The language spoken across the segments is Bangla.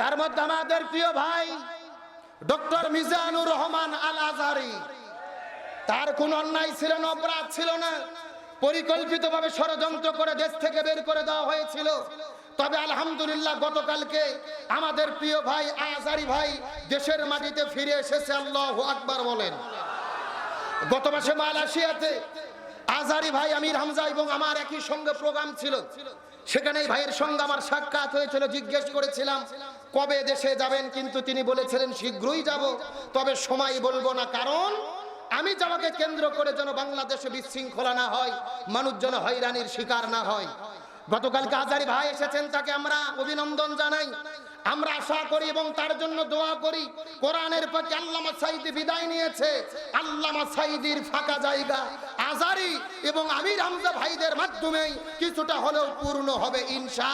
তার মধ্যে আমাদের প্রিয় ভাই ডক্টর মিজানুর রহমান আল আজারি তার কোন অন্যায় ছিল না, অপরাধ ছিল না। পরিকল্পিতভাবে ষড়যন্ত্র করে দেশ থেকে বের করে দেওয়া হয়েছিল। তবে আলহামদুলিল্লাহ গতকালকে আমাদের প্রিয় ভাই আজারি ভাই দেশের মাটিতে ফিরে এসেছে, আল্লাহ আকবার বলেন। গত মাসে মালয়েশিয়াতে আজারি ভাই, আমির হামজা এবং আমার একই সঙ্গে প্রোগ্রাম ছিল। সেখানে ভাইয়ের সঙ্গে আমার সাক্ষাৎ হয়েছিল, জিজ্ঞেস করেছিলাম কবে দেশে যাবেন কিন্তু তিনি বলেছিলেন, শীঘ্রই যাব। তবে সময় বলব না, কারণ আমি যাওয়াকে কেন্দ্র করে যেন বাংলাদেশে বিশৃঙ্খলা না হয় মানুষ যেন হয়রানির শিকার না হয়। গতকালকে আজারি ভাই এসেছেন, তাকে আমরা অভিনন্দন জানাই। আমরা আশা করি এবং তার জন্য দোয়া করি। কোরআনের পাকে আল্লামা সাইদি বিদায় নিয়েছে। আল্লামা সাইদির ফাঁকা জায়গা, আজারি এবং আমির হামজা ভাইদের মাধ্যমেই কিছুটা হলেও পূর্ণ হবে, ইনশা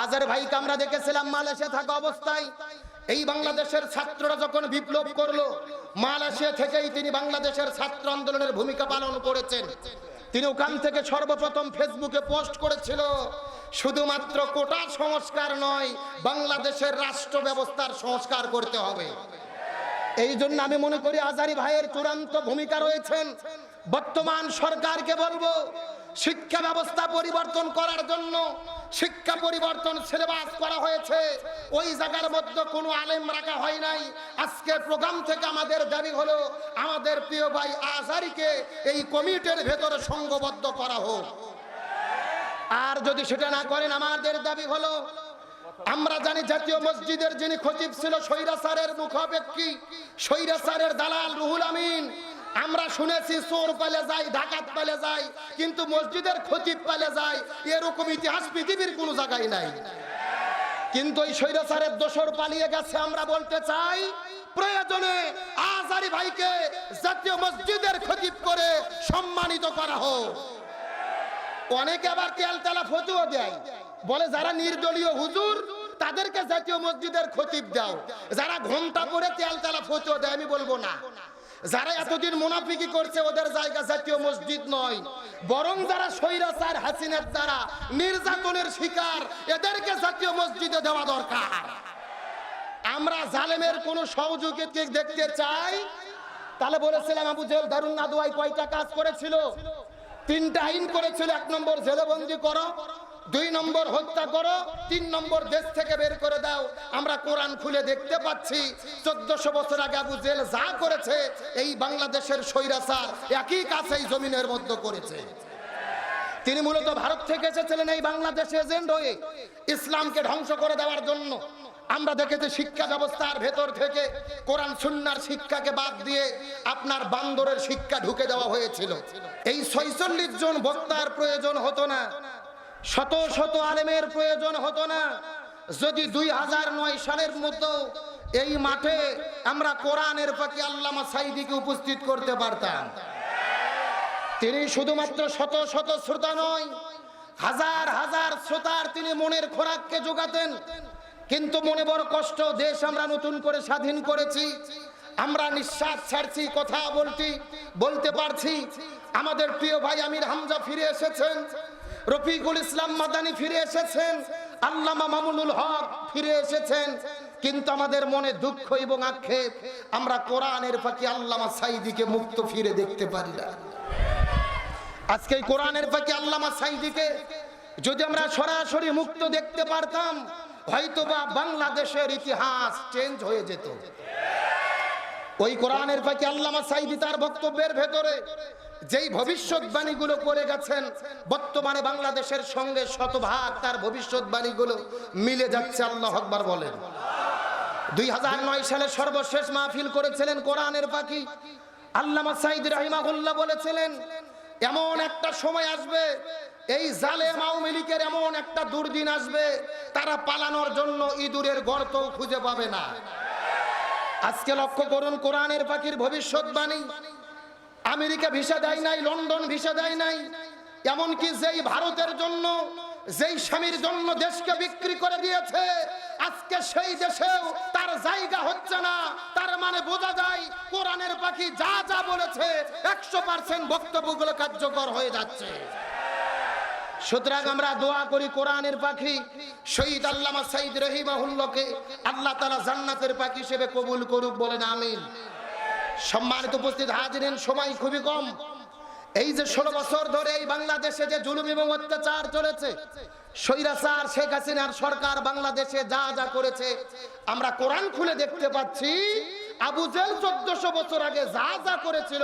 আজার ভাইকে আমরা দেখেছিলাম মালয়েশিয়া থাকা অবস্থায়। এই বাংলাদেশের ছাত্ররা যখন বিপ্লব করল, মালয়েশিয়া থেকেই তিনি বাংলাদেশের ছাত্র আন্দোলনের ভূমিকা পালন করেছেন। তিনি ওখান থেকে সর্বপ্রথম ফেসবুকে পোস্ট করেছিল, শুধুমাত্র কোটা সংস্কার নয়, বাংলাদেশের রাষ্ট্র ব্যবস্থার সংস্কার করতে হবে। এই জন্য আমি মনে করি আজারি ভাইয়ের চূড়ান্ত ভূমিকা রয়েছেন। বর্তমান সরকারকে বলব শিক্ষা ব্যবস্থা পরিবর্তন করার জন্য শিক্ষা পরিবর্তন সিলেবাস করা হয়েছে। ওই জায়গার মধ্যে কোনো আলেম রাখা হয় নাই। আজকের প্রোগ্রাম থেকে আমাদের দাবি হলো, আমাদের প্রিয় ভাই আজারিকে এই কমিটির ভেতরে সংঘবদ্ধ করা হোক। আর যদি সেটা না করেন, আমাদের দাবি হলো, আমরা জানি জাতীয় মসজিদের যিনি খতিব ছিল সৈরাসারের মুখাপেক্ষী সৈরাসারের দালাল রুহুল আমিন আমরা শুনেছি চোর পালে যায়, ডাকাত পালে যায়, কিন্তু মসজিদের খতিব পালে যায়, এরকম ইতিহাস পৃথিবীর কোনো জায়গায় নাই। কিন্তু এই স্বৈরাচারের দোসর পালিয়ে গেছে, আমরা বলতে চাই, প্রয়োজনে আজারি ভাইকে জাতীয় মসজিদের খতিব করে সম্মানিত করা হোক। অনেকে আবার তেল তেলা ফতুও দেয়, বলে যারা নির্দলীয় হুজুর, তাদেরকে জাতীয় মসজিদের খতিব দাও। যারা ঘণ্টা পরে তেল তেলা ফতুও দেয়, আমি বলব না। যারা এতদিন মুনাফিকি করছে, ওদের জায়গা জাতীয় মসজিদ নয়। বরং যারা স্বৈরাচার, হাসিনের দ্বারা নির্যাতনের শিকার, এদেরকে জাতীয় মসজিদে দেওয়া দরকার। আমরা জালেমের কোন সহযোগীকে দেখতে চাই? তাহলে বলেছিলাম, আবু জেল দারুণ নাদুয়াই কয়টা কাজ করেছিল? তিনটা আইন করেছিল, এক নম্বর জেলবন্দি করো। দুই নম্বর হত্যা করো, তিন নম্বর দেশ থেকে বের করে দাও। আমরা কোরআন খুলে দেখতে পাচ্ছি, চোদ্দশো বছর আগে আবু জেল যা করেছে, এই বাংলাদেশের স্বৈরাচার একই কাজ এই জমিনের মধ্যে করেছে। তিনি মূলত ভারত থেকে এসেছিলেন এই বাংলাদেশে এজেন্ট হয়ে, ইসলামকে ধ্বংস করে দেওয়ার জন্য। আমরা দেখেছি শিক্ষা ব্যবস্থার ভেতর থেকে কোরআন সুন্নার শিক্ষাকে বাদ দিয়ে আপনার বান্দরের শিক্ষা ঢুকে দেওয়া হয়েছিল। এই ছয়চল্লিশ জন বক্তার প্রয়োজন হতো না। শত শত আলেমের প্রয়োজন হতো না। যদি দুই হাজার নয় সালের মতো এই মাঠে আমরা কোরআনের পাখি আল্লামা সাইদিকে উপস্থিত করতে পারতাম। তিনি শুধুমাত্র শত শত শ্রোতা নয়, হাজার হাজার শ্রোতার তিনি মনের খোরাককে যোগাতেন কিন্তু মনে বড় কষ্ট, দেশ আমরা নতুন করে স্বাধীন করেছি। আমরা নিঃশ্বাস ছাড়ছি, কথা বলছি, বলতে পারছি। আমাদের প্রিয় ভাই আমির হামজা ফিরে এসেছেন। রফিকুল ইসলাম মাদানি ফিরে এসেছেন, আল্লামা মামুনুল হক ফিরে এসেছেন, কিন্তু আমাদের মনে দুঃখ এবং আক্ষেপ, আমরা কোরআনের ফাঁকি আল্লামা সাইদিকে মুক্ত ফিরে দেখতে পারি না। আজকে কোরআনের ফাঁকি আল্লামা সাইদিকে যদি আমরা সরাসরি মুক্ত দেখতে পারতাম, হয়তোবা বাংলাদেশের ইতিহাস চেঞ্জ হয়ে যেত। ওই কোরআনের ফাঁকি আল্লামা সাইদি তার বক্তব্যের ভেতরে যেই ভবিষ্যৎবাণীগুলো করে গেছেন, বর্তমানে বাংলাদেশের সঙ্গে শতভাগ তার ভবিষ্যৎবাণীগুলো মিলে যাচ্ছে, আল্লাহ আকবার বলেন। দুই হাজার নয় সালে সর্বশেষ মাহফিল করেছিলেন কোরআনের পাখি। আল্লামা সাইদ রাহিমাহুল্লাহ বলেছিলেন, এমন একটা সময় আসবে, এই জালে আওয়ামী লীগের এমন একটা দুর্দিন আসবে, তারা পালানোর জন্য ইঁদুরের গর্ত খুঁজে পাবে না। আজকে লক্ষ্য করুন, কোরআনের পাখির ভবিষ্যৎবাণী আমেরিকা ভিসা দেয় নাই, লন্ডন ভিসা দেয় নাই, এমনকি যেই ভারতের জন্য, যেই স্বামীর জন্য দেশকে বিক্রি করে দিয়েছে, আজকে সেই দেশেও তার জায়গা হচ্ছে না। তার মানে বোঝা যায়, কোরআনের পাখি যা যা বলেছে, একশো পার্সেন্ট বক্তব্যগুলো কার্যকর হয়ে যাচ্ছে। সুতরাং আমরা দোয়া করি কোরআনের পাখি, শহীদ আল্লামা সাইদ রহিমাহুল্লাহকে, আল্লাহ তাআলা জান্নাতের পাখি হিসেবে কবুল করুক বলেন, আমিন। সম্মানিত উপস্থিত হাজিরেন, সময় খুবই কম। এই যে ষোলো বছর ধরে এই বাংলাদেশে যে জুলুম এবং অত্যাচার চলেছে, স্বৈরাচার শেখ হাসিনার সরকার বাংলাদেশে যা যা করেছে, আমরা কোরআন খুলে দেখতে পাচ্ছি, আবু জেল চোদ্দশো বছর আগে যা যা করেছিল,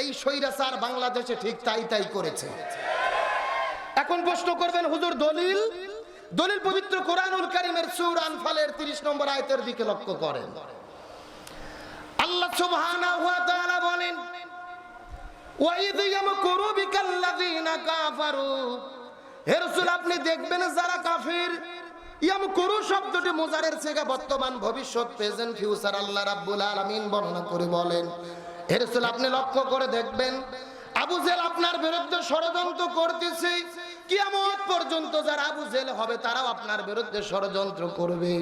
এই স্বৈরাচার বাংলাদেশে ঠিক তাই তাই করেছে। এখন প্রশ্ন করবেন, হুজুর দলিল? দলিল পবিত্র কোরআনুল কারিমের সূরা আনফালের 30 নম্বর আয়াতের দিকে লক্ষ্য করেন। আল্লাহ সুবহানাহু ওয়া তাআলা বলেন কাফারু। হে রাসূল, আপনি দেখবেন যারা কাফির শব্দটি মুজারের থেকে বর্তমান ভবিষ্যৎ, প্রেজেন্ট, ফিউচার আল্লাহ রাব্বুল আলামিন বর্ণনা করে বলেন। হে রাসূল, আপনি লক্ষ্য করে দেখবেন, আবু জেল আপনার বিরুদ্ধে ষড়যন্ত্র করতেছে। কিয়ামত পর্যন্ত যারা আবু জেল হবে, তারাও আপনার বিরুদ্ধে ষড়যন্ত্র করবে।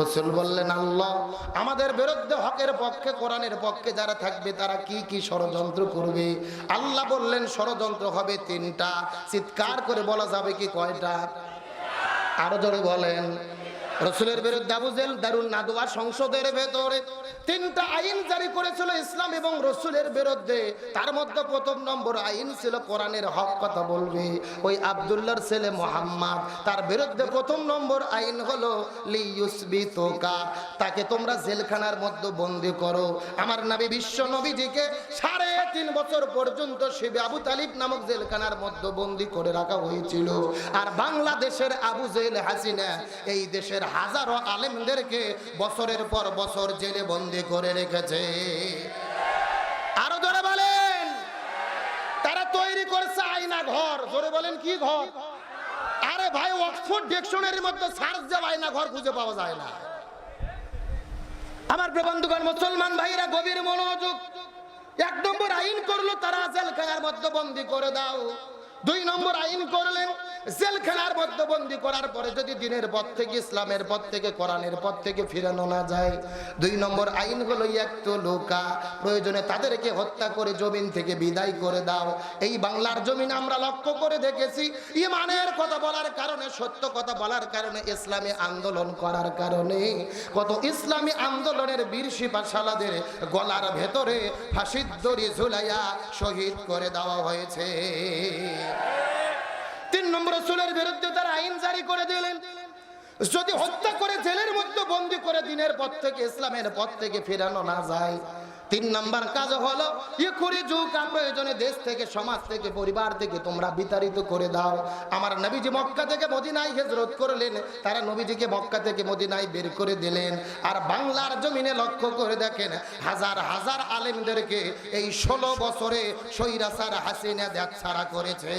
রসুল বললেন, আল্লাহ, আমাদের বিরুদ্ধে হকের পক্ষে, কোরআনের পক্ষে যারা থাকবে, তারা কি কি ষড়যন্ত্র করবে? আল্লাহ বললেন, ষড়যন্ত্র হবে তিনটা। চিৎকার করে বলা যাবে কি কয়টা? আরও জোরে বলেন রসুলের বিরুদ্ধে আবু জেল দারুণ নাদুয়া সংসদের ভেতরে তিনটা আইন জারি করেছিল ইসলাম এবং রসুলের বিরুদ্ধে। তার মধ্যে প্রথম নম্বর আইন ছিল কোরআনের হক কথা বলবে। ওই আব্দুল্লাহর ছেলে মোহাম্মদ, তার বিরুদ্ধে প্রথম নম্বর আইন হলো লিউসবি তোকা তাকে তোমরা জেলখানার মধ্যে বন্দি করো। আমার নবী বিশ্ব নবীজিকে সাড়ে তিন বছর পর্যন্ত শিবে আবু তালিব নামক জেলখানার মধ্যে বন্দি করে রাখা হয়েছিল। আর বাংলাদেশের আবু জেল হাসিনা এই দেশের হাজারো আলেমদেরকে বছরের পর বছর জেলে বন্দি করে রেখেছে। আরও বলেন। তারা তৈরি করছে আয়না ঘর। বলেন, কি ঘর? আরে ভাই, অক্সফোর্ড ডিকশনারির মধ্যে সার্চ ঘর খুঁজে পাওয়া যায় না। আমার প্রবন্ধগণ মুসলমান ভাইরা, গভীর মনোযোগ এক নম্বর আইন করল তারা জেলখানার মধ্যে বন্দি করে দাও। দুই নম্বর আইন করলেন, জেলখানার মধ্যে বন্দি করার পরে যদি দিনের পথ থেকে, ইসলামের পথ থেকে, কোরআনের পথ থেকে ফিরানো না যায়, দুই নম্বর আইন হলো একটু লোকা, প্রয়োজনে তাদেরকে হত্যা করে জমিন থেকে বিদায় করে দাও। এই বাংলার জমিন আমরা লক্ষ্য করে দেখেছি, ইমানের কথা বলার কারণে, সত্য কথা বলার কারণে, ইসলামী আন্দোলন করার কারণে, কত ইসলামী আন্দোলনের বীর সিপাশালাদের গলার ভেতরে ফাঁসির দড়ি ঝুলাইয়া শহীদ করে দেওয়া হয়েছে। তিন নম্বর রসুলের বিরুদ্ধে তারা আইন জারি করে দিলেন। যদি হত্যা করে জেলের মধ্যে বন্দী করে দিনের পথ থেকে, ইসলামের পথ থেকে ফেরানো না যায় তিন নাম্বার কাজ হলো ইখুরি যুগ প্রয়োজনে দেশ থেকে, সমাজ থেকে, পরিবার থেকে তোমরা বিতাড়িত করে দাও। আমার নবীজি মক্কা থেকে মদিনায় হেজরত করলেন, তারা নবীজিকে মক্কা থেকে মদিনায় বের করে দিলেন। আর বাংলার জমিনে লক্ষ্য করে দেখেন, হাজার হাজার আলেমদেরকে এই ষোলো বছরে সৈরাসার হাসিনা দেখ ছাড়া করেছে।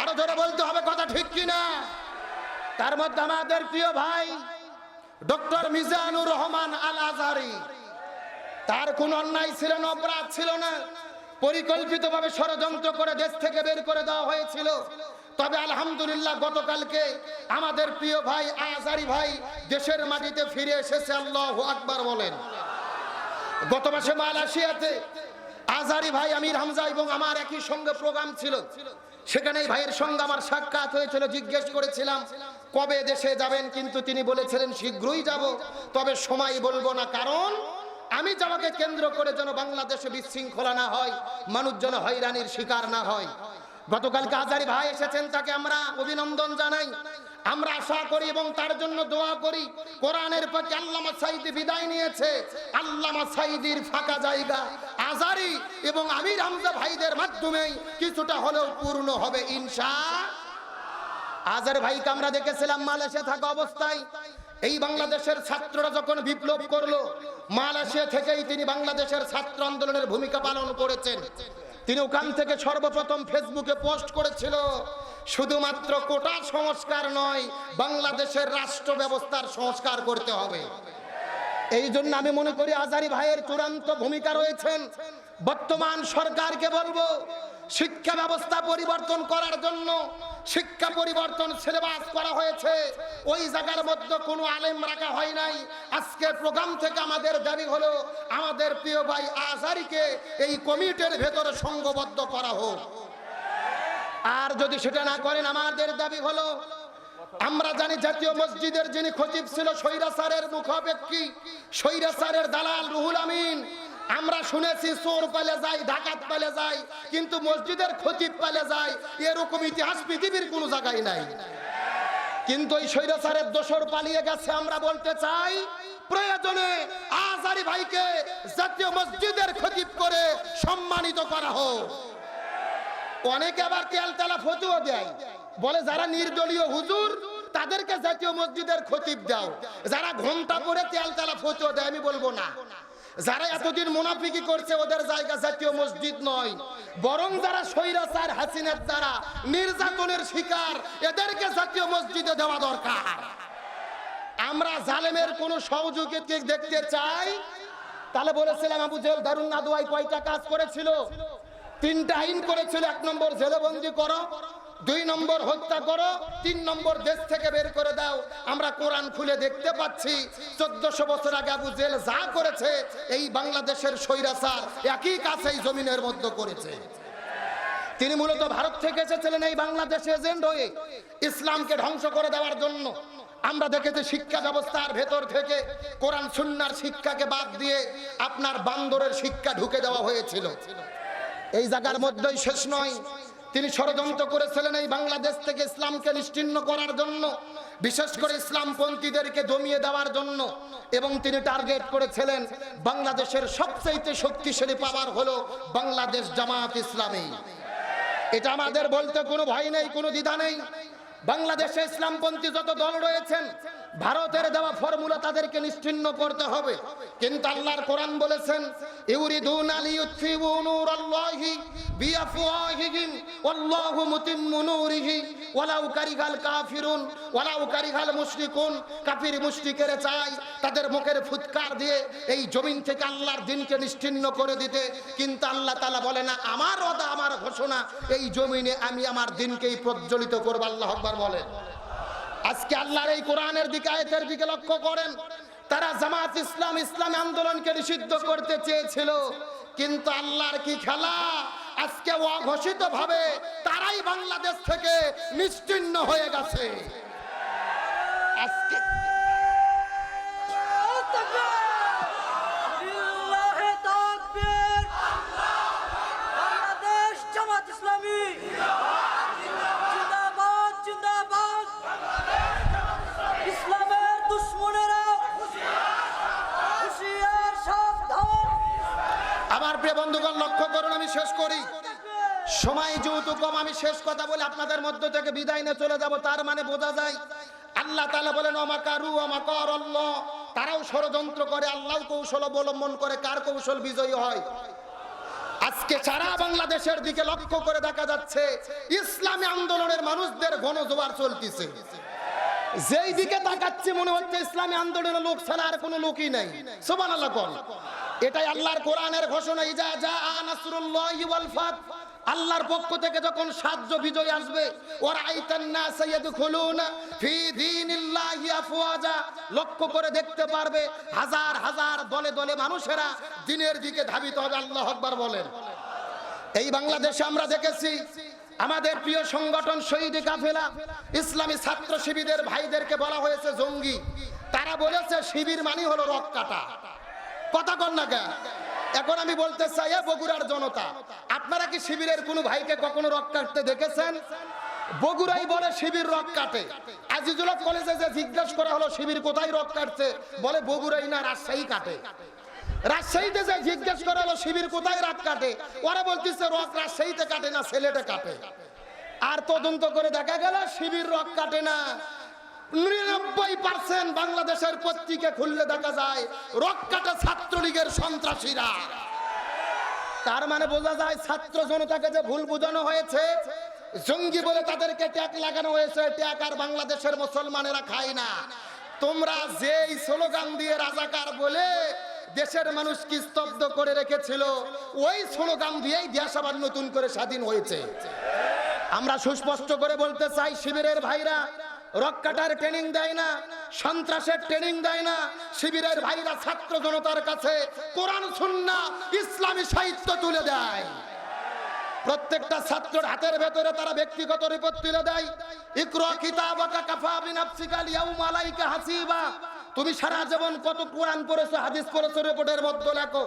আরও ধরে বলতে হবে কথা ঠিক কিনা? তার মধ্যে আমাদের প্রিয় ভাই, ডক্টর মিজানুর রহমান আল আজহারি তার কোন অন্যায় ছিল না, অপরাধ ছিল না। পরিকল্পিতভাবে ষড়যন্ত্র করে দেশ থেকে বের করে দেওয়া হয়েছিল। তবে আলহামদুলিল্লাহ গতকালকে আমাদের প্রিয় ভাই, আজারি ভাই দেশের মাটিতে ফিরে এসেছে, আল্লাহ আকবার বলেন। গত মাসে মালয়েশিয়াতে আজারি ভাই, আমির হামজা এবং আমার একই সঙ্গে প্রোগ্রাম ছিল। সেখানে ভাইয়ের সঙ্গে আমার সাক্ষাৎ হয়েছিল, জিজ্ঞেস করেছিলাম, কবে দেশে যাবেন? কিন্তু তিনি বলেছিলেন, শীঘ্রই যাব, তবে সময় বলব না, কারণ আমি যাওয়াকে কেন্দ্র করে যেন বাংলাদেশে বিশৃঙ্খলা না হয় মানুষ যেন হয়রানির শিকার না হয়। গতকালকে আজারি ভাই এসেছেন, তাকে আমরা অভিনন্দন জানাই। আমরা আশা করি এবং তার জন্য দোয়া করি, কোরআনের পক্ষে আল্লামা সাইদি বিদায় নিয়েছে। আল্লামা সাইদির ফাঁকা জায়গা, আজারি এবং আমির হামজা ভাইদের মাধ্যমেই কিছুটা হলেও পূর্ণ হবে, ইনশা আজার ভাইকে আমরা দেখেছিলাম মালয়েশিয়া থাকা অবস্থায়। এই বাংলাদেশের ছাত্ররা যখন বিপ্লব করল, মালয়েশিয়া থেকেই তিনি বাংলাদেশের ছাত্র আন্দোলনের ভূমিকা পালন করেছেন। তিনি ওখান থেকে সর্বপ্রথম ফেসবুকে পোস্ট করেছিল, শুধুমাত্র কোটা সংস্কার নয়, বাংলাদেশের রাষ্ট্র ব্যবস্থার সংস্কার করতে হবে। এই জন্য আমি মনে করি আজারি ভাইয়ের চূড়ান্ত ভূমিকা রয়েছেন। বর্তমান সরকারকে বলব শিক্ষা ব্যবস্থা পরিবর্তন করার জন্য শিক্ষা পরিবর্তন সিলেবাস করা হয়েছে। ওই জায়গার মধ্যে কোনো আলেম রাখা হয় নাই। আজকের প্রোগ্রাম থেকে আমাদের দাবি হলো, আমাদের প্রিয় ভাই আজারিকে এই কমিটির ভেতরে সংঘবদ্ধ করা হোক। আর যদি সেটা না করেন, আমাদের দাবি হলো, আমরা জানি জাতীয় মসজিদের যিনি খতিব ছিল সৈরাসারের মুখাপেক্ষী সৈরাসারের দালাল রুহুল আমিন। আমরা শুনেছি চোর পালে যায়, ডাকাত পালে যায়, কিন্তু মসজিদের খতিব পালে যায়, এরকম ইতিহাস পৃথিবীর কোনো জায়গায় নাই। কিন্তু এই স্বৈরাচারের দোসর পালিয়ে গেছে, আমরা বলতে চাই, প্রয়োজনে আজারি ভাইকে জাতীয় মসজিদের খতিব করে সম্মানিত করা হোক। অনেকে আবার তেল তেলা ফতুও দেয়। বলে যারা নির্দলীয় হুজুর, তাদেরকে জাতীয় মসজিদের খতিব দাও। যারা ঘণ্টা করে তেল তেলা ফতুয়া দেয়, আমি বলব না। যারা এতদিন মুনাফিকি করছে, ওদের জায়গা জাতীয় মসজিদ নয়। বরং যারা স্বৈরাচার, হাসিনের দ্বারা নির্যাতনের শিকার, এদেরকে জাতীয় মসজিদে দেওয়া দরকার। আমরা জালেমের কোন সহযোগীকে দেখতে চাই? তাহলে বলেছিলাম, আবু জেল দারুণ নাদুয়াই কয়টা কাজ করেছিল? তিনটা আইন করেছিল, এক নম্বর জেলবন্দি করো। দুই নম্বর হত্যা করো, তিন নম্বর দেশ থেকে বের করে দাও। আমরা কোরআন খুলে দেখতে পাচ্ছি, চোদ্দশো বছর আগে আবু জেল যা করেছে, এই বাংলাদেশের স্বৈরাচার একই কাজ এই জমিনের মধ্যে করেছে। তিনি মূলত ভারত থেকে এসেছিলেন এই বাংলাদেশে এজেন্ট হয়ে, ইসলামকে ধ্বংস করে দেওয়ার জন্য। আমরা দেখেছি শিক্ষা ব্যবস্থার ভেতর থেকে কোরআন সুন্নার শিক্ষাকে বাদ দিয়ে আপনার বান্দরের শিক্ষা ঢুকে দেওয়া হয়েছিল। এই জায়গার মধ্যেই শেষ নয় তিনি ষড়যন্ত্র করেছিলেন এই বাংলাদেশ থেকে ইসলামকে নিশ্চিহ্ন করার জন্য, বিশেষ করে ইসলামপন্থীদেরকে দমিয়ে দেওয়ার জন্য। এবং তিনি টার্গেট করেছিলেন, বাংলাদেশের সবচাইতে শক্তিশালী পাওয়ার হলো বাংলাদেশ জামাত ইসলামী। এটা আমাদের বলতে কোনো ভয় নেই, কোনো দ্বিধা নেই। বাংলাদেশে ইসলামপন্থী যত দল রয়েছেন ভারতের দেওয়া ফর্মুলা তাদেরকে নিশ্চিহ্ন করতে হবে। কিন্তু আল্লাহর কোরআন বলেছেন, ইউরিদুন আলি ইউতফিউ নূরাল্লাহি বিআফওয়াহিহিম, ওয়াল্লাহু মুতিম্মু নূরিহি, ওয়ালাউ কারিহাল কাফিরুন, ওয়ালাউ কারিহাল মুশরিকুন। কাফির মুশরিকের চাই তাদের মুখের ফুৎকার দিয়ে এই জমিন থেকে আল্লাহর দিনকে নিশ্চিহ্ন করে দিতে। কিন্তু আল্লাহ তাআলা বলে না, আমার ওদা আমার ঘোষণা, এই জমিনে আমি আমার দিনকেই প্রজ্বলিত করব। আল্লাহ আকবার বলেন। আজকে আল্লাহর এই কোরআনের দিকে, আয়তের দিকে লক্ষ্য করেন। তারা জামাত ইসলাম ইসলাম আন্দোলনকে নিষিদ্ধ করতে চেয়েছিল, কিন্তু আল্লাহর কি খেলা? আজকে অঘোষিত ভাবে তারাই বাংলাদেশ থেকে নিশ্চিন্ন হয়ে গেছে। আজকে করুন আমি শেষ করি। সময় যেহেতু কম, আমি শেষ কথা বলে আপনাদের মধ্য থেকে বিদায় নিয়ে চলে যাব। তার মানে বোঝা যায়, আল্লাহ তালা বলেন আমাকারু আমাকর আল্লাহ তারাও ষড়যন্ত্র করে আল্লাহ কৌশল অবলম্বন করে, কার কৌশল বিজয়ী হয়? আজকে সারা বাংলাদেশের দিকে লক্ষ্য করে দেখা যাচ্ছে, ইসলামী আন্দোলনের মানুষদের গণজোয়ার চলতেছে। যেই দিকে তাকাচ্ছে, মনে হচ্ছে ইসলামী আন্দোলনের লোক ছাড়া আর কোনো লোকই নাই। সুবান আল্লাহ এটাই আল্লাহর কোরআনের ঘোষণা, ইজা আল্লাহর পক্ষ থেকে যখন সাহায্য, বিজয় আসবে লক্ষ্য করে দেখতে পারবে, হাজার হাজার দলে দলে মানুষেরা দিনের দিকে ধাবিত হবে। আল্লাহ আকবার বলেন। এই বাংলাদেশে আমরা দেখেছি, আমাদের প্রিয় সংগঠন শহীদ কাফেলা, ইসলামী ছাত্র শিবিরের ভাইদেরকে বলা হয়েছে জঙ্গি। তারা বলেছে, শিবির মানে হলো রক কাটা কথা কন না কেন? এখন আমি বলতে চাই বগুড়ার জনতা, আপনারা কি শিবিরের কোনো ভাইকে কখনো রক কাটতে দেখেছেন? বগুড়াই বলে শিবির রক কাটে। আজিজুল কলেজে যে জিজ্ঞাসা করা হলো, শিবির কোথায় রক কাটছে? বলে, বগুড়াই না, রাজশাহী কাটে। রাজশাহীতে যে জিজ্ঞেস করা হলো, শিবির কোথায় রাত কাটে? ওরা বলতেছে, রক রাজশাহীতে কাটে না, সিলেটে কাটে। আর তদন্ত করে দেখা গেল, শিবির রক কাটে না। নিরানব্বই পার্সেন্ট বাংলাদেশের পত্রিকা খুললে দেখা যায় রক কাটা ছাত্রলীগের সন্ত্রাসীরা। তার মানে বোঝা যায় ছাত্র জনতাকে যে ভুল বোঝানো হয়েছে, জঙ্গি বলে তাদেরকে ট্যাগ লাগানো হয়েছে, ট্যাগ আর বাংলাদেশের মুসলমানেরা খায় না। তোমরা যেই স্লোগান দিয়ে রাজাকার বলে দেশের মানুষকে স্তব্ধ করে রেখেছিল, ওই স্লোগান দিয়েই দেশ আবার নতুন করে স্বাধীন হয়েছে। আমরা সুস্পষ্ট করে বলতে চাই, শিবিরের ভাইরা রক্কাটার ট্রেনিং দেয় না, সন্ত্রাসের ট্রেনিং দেয় না, শিবিরের ভাইরা ছাত্র জনতার কাছে কোরআন, সুন্না, ইসলামী সাহিত্য তুলে দেয়। প্রত্যেকটা ছাত্রের হাতের ভেতরে তারা ব্যক্তিগত রিপোর্ট তুলে দেয়। ইকরা কিতাবাকা কাফা বিনাফসিকা ইয়াউমা আলাইকা হাসিবা। তুমি সারা জীবন কত কোরআন পড়েছো, হাদিস পড়েছো রিপোর্টের মধ্যে লেখো।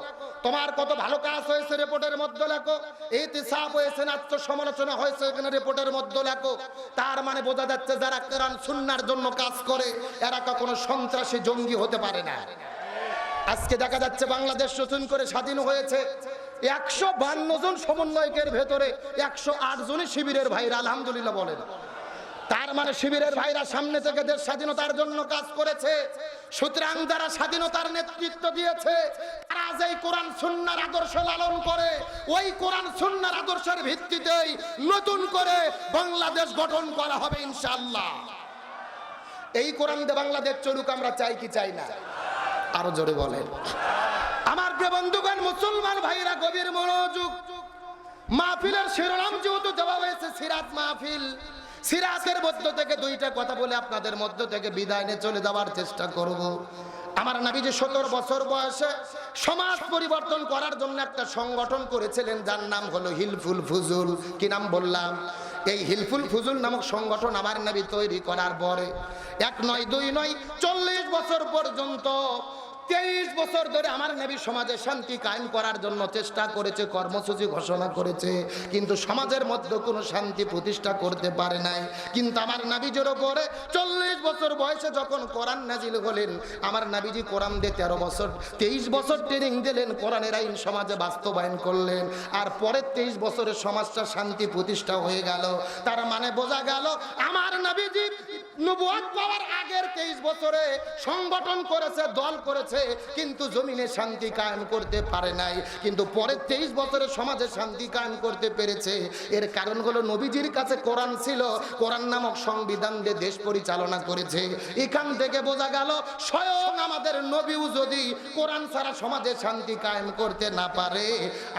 তোমার কত ভালো কাজ হয়েছে রিপোর্টের মধ্যে লেখো। ইতিসাব হয়েছে, নাট্য সমালোচনা হয়েছে, এখানে রিপোর্টের মধ্যে লেখো। তার মানে বোঝা যাচ্ছে যারা কোরআন, সুন্নার জন্য কাজ করে, এরা কখনো সন্ত্রাসী, জঙ্গি হতে পারে না। আজকে দেখা যাচ্ছে বাংলাদেশ নতুন করে স্বাধীন হয়েছে। একশো বান্ন জন সমন্বয়কের ভেতরে একশো আট জনই শিবিরের ভাইরা, আলহামদুলিল্লাহ বলেন। তার মানে শিবিরের ভাইরা সামনে থেকে দেশ স্বাধীনতার জন্য কাজ করেছে। সুতরাং যারা স্বাধীনতার নেতৃত্ব দিয়েছে, তারা এই কোরআন সুন্নার আদর্শ লালন করে, ওই কোরআন সুন্নার আদর্শের ভিত্তিতেই নতুন করে বাংলাদেশ গঠন করা হবে ইনশাআল্লাহ। এই কোরআন দিয়ে বাংলাদেশ চলুক, আমরা চাই কি চাই না? আরও জোরে বলেন। আমার প্রিয় বন্ধুগণ, মুসলমান ভাইরা, গভীর মনোযোগ। মাহফিলের শিরোনাম যেহেতু দেওয়া হয়েছে, সিরাত মাহফিল। সিরাতের মধ্য থেকে দুইটা কথা বলে আপনাদের মধ্য থেকে বিদায় নিয়ে চলে যাওয়ার চেষ্টা করব। আমার নাবি যে সত্তর বছর বয়সে সমাজ পরিবর্তন করার জন্য একটা সংগঠন করেছিলেন, যার নাম হলো হিলফুল ফুজুল। কি নাম বললাম? এই হিলফুল ফুজুল নামক সংগঠন আমার নাবি তৈরি করার পরে এক নয়, দুই নয়, চল্লিশ বছর পর্যন্ত তেইশ বছর ধরে আমার নবী সমাজে শান্তি কায়েম করার জন্য চেষ্টা করেছে, কর্মসূচি ঘোষণা করেছে, কিন্তু সমাজের মধ্যে কোনো শান্তি প্রতিষ্ঠা করতে পারে নাই। কিন্তু আমার নাবিজের ওপরে চল্লিশ বছর বয়সে যখন কোরআন নাজিল হলেন, আমার নাবিজি কোরআন দিয়ে তেরো বছর, তেইশ বছর ট্রেনিং দিলেন, কোরআনের আইন সমাজে বাস্তবায়ন করলেন, আর পরের তেইশ বছরের সমাজটা শান্তি প্রতিষ্ঠা হয়ে গেল। তার মানে বোঝা গেল, আমার নাবিজি নবুয়াত পাওয়ার আগের তেইশ বছরে সংগঠন করেছে, দল করেছে, কিন্তু জমিনে শান্তি কায়েম করতে পারে নাই। কিন্তু পরের তেইশ বছরে সমাজে শান্তি কায়েম করতে পেরেছে। এর কারণ হলো নবীজির কাছে কোরআন ছিল, কোরআন নামক সংবিধান দিয়ে দেশ পরিচালনা করেছে। এখান থেকে বোঝা গেল, স্বয়ং আমাদের নবীও যদি কোরআন ছাড়া সমাজে শান্তি কায়েম করতে না পারে,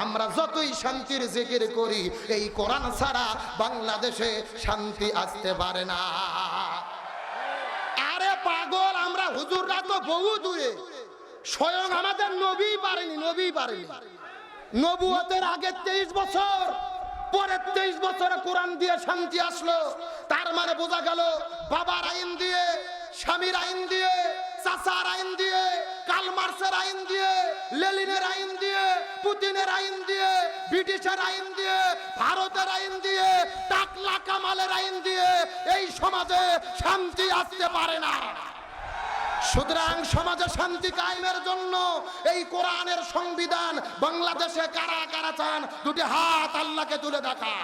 আমরা যতই শান্তির জিকির করি, এই কোরআন ছাড়া বাংলাদেশে শান্তি আসতে পারে না। পাগল, আমরা হুজুররা তো বহু দূরে। স্বয়ং আমাদের নবী পারেনি নবী পারেনি। নবুয়তের আগে তেইশ বছর পরের তেইশ বছরে কোরআন দিয়ে শান্তি আসলো। তার মানে বোঝা গেল, বাবার আইন দিয়ে, স্বামীর আইন দিয়ে, চাচার আইন দিয়ে কালমার্সের আইন দিয়ে, লেলিনের আইন দিয়ে, পুতিনের আইন দিয়ে, ব্রিটিশের আইন দিয়ে, ভারতের আইন দিয়ে, টাকলা কামালের আইন দিয়ে এই সমাজে শান্তি আসতে পারে না। সুতরাং সমাজে শান্তি কায়েমের জন্য এই কোরআনের সংবিধান বাংলাদেশে কারা কারা চান, দুটি হাত আল্লাহকে তুলে দেখা